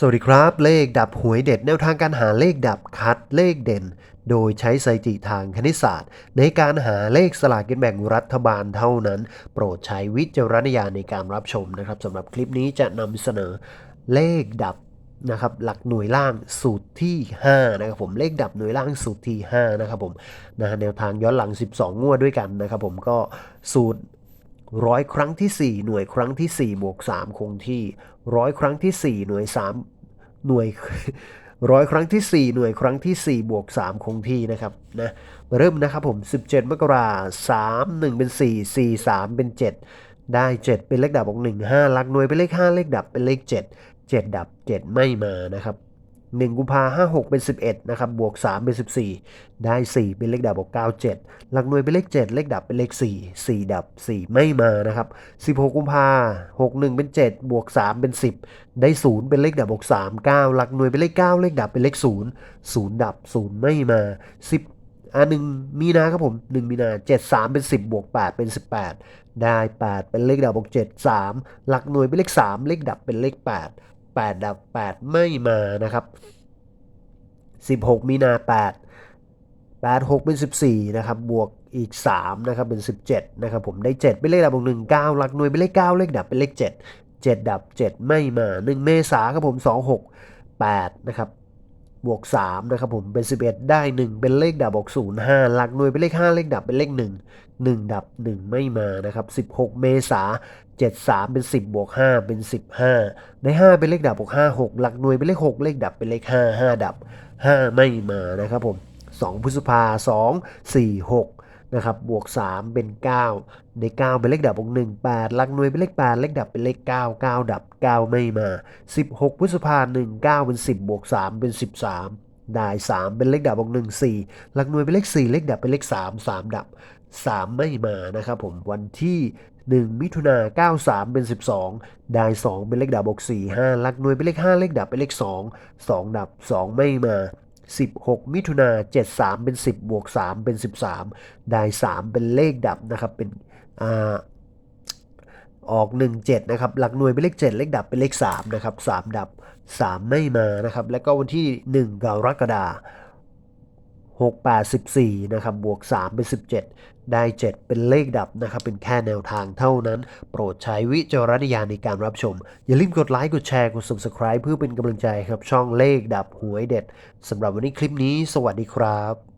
สวัสดีครับ เลขดับหวยเด็ดแนวทางการหาเลขดับคัดเลขเด่น โดยใช้สถิติทางคณิตศาสตร์ ในการหาเลขสลากกินแบ่งรัฐบาลเท่านั้น โปรดใช้วิจารณญาณในการรับชมนะครับสำหรับคลิปนี้จะนำเสนอเลขดับนะครับหลักหน่วยล่างสูตรที่5นะครับผมเลขดับหน่วยล่างสูตรที่5นะครับผมนะฮะแนวทางย้อนหลัง 12 งวดด้วยกันนะครับผมก็สูตร ร้อยครั้งที่ 4 หน่วยครั้งที่ 4 บวก 3 คงที่ร้อยครั้งที่ 4 หน่วย 3 หน่วยร้อยครั้งที่ 4 หน่วยครั้งที่ 4 บวก 3 คงที่นะครับนะมาเริ่มนะครับผม 17 มกราสามหนึ่งเป็น 4 4 3 เป็น 7 ได้ 7 เป็นเลขดับบอก1 5หลักหน่วยเป็นเลข 5 เลขดับเป็นเลข 7 7 ดับ 7 ไม่มานะครับ 1กุมภาห้าหกเป็น 11 นะครับ บวก 3 เป็น 14 ได้ 4 เป็นเลขดับบอก9 7 หลักหน่วยเป็นเลข 7 เลขดับเป็นเลข 4 4 ดับ 4 ไม่มานะครับ 16 กุมภา61 เป็น 7 บวก 3 เป็น 10 ได้ 0 เป็นเลขดับบอก3 9 หลักหน่วยเป็นเลข 9 เลขดับเป็นเลข 0 0 ดับ 0 ไม่มา 10อ่า1มีนาครับผม1มีนา7 3เป็น10บวก8เป็น18ได้8เป็นเลขดับบอก7 3หลักหน่วยเป็นเลข3เลขดับเป็นเลข8 8 ดับ 8 ไม่มานะครับ 16 มีนา 8 8 6 เป็น 14 นะครับ บวกอีก 3 นะครับ เป็น 17 นะครับ ผมได้ 7 เป็นเลขดับวก1 9หลักหน่วยเป็นเลข 9 เลขดับเป็นเลข 7 7 ดับ 7 ไม่มา 1 เมษาครับผม 2 6 8 นะครับบวก3นะครับผมเป็น 11 ได้ 1 เป็นเลขดับบวก0 5หลักหน่วยเป็นเลข 5 เลขดับเป็นเลข 1 1 ดับ 1 ไม่มานะครับ 16 เมษา 73 เป็น 10 บวก 5 เป็น 15 ได้ 5 เป็นเลขดับบวก5 6 หลักหน่วยเป็นเลข 6 เลขดับเป็นเลข 5 5 ดับ 5 ไม่มานะครับผม 2 พฤษภา 2 4 6 นะครับ บวก 3 เป็น9ได้9เป็นเลขดับบวก1 8 หลักหน่วยเป็นเลข 8 เลขดับเป็นเลข 9 9 ดับ 9 ไม่มา 16 พฤษภา 1 9 เป็น 10 บวก 3 เป็น 13ได้3 เป็นเลขดับบวก1 4 หลักหน่วยเป็นเลข 4 เลขดับเป็นเลข 3 3 ดับ 3 ไม่มานะครับผมวันที่ 1 มิถุนา93 เป็น 12 ได้ 2 เป็นเลขดับบวก4 5หลักหน่วยเป็นเลข 5 เลขดับเป็นเลข 2 2 ดับ 2 ไม่มา 16 มิถุนา73 เป็น 10 บวก 3 เป็น 13 ได้ 3 เป็นเลขดับนะครับเป็นอ่าออก 17 นะครับ หลักหน่วยเป็นเลข 7 เลขดับเป็นเลข 3 นะครับ 3 ดับ 3 ไม่มานะครับ แล้วก็วันที่ 1 กรกฎาคม 684นะครับบวก 3 เป็น 17 ได้ 7 เป็นเลขดับนะครับ เป็นแค่แนวทางเท่านั้น โปรดใช้วิจารณญาณในการรับชม อย่าลืมกดไลค์ กดแชร์ กด Subscribe เพื่อเป็นกำลังใจครับช่องเลขดับหวยเด็ดสำหรับวันนี้คลิปนี้ สวัสดีครับ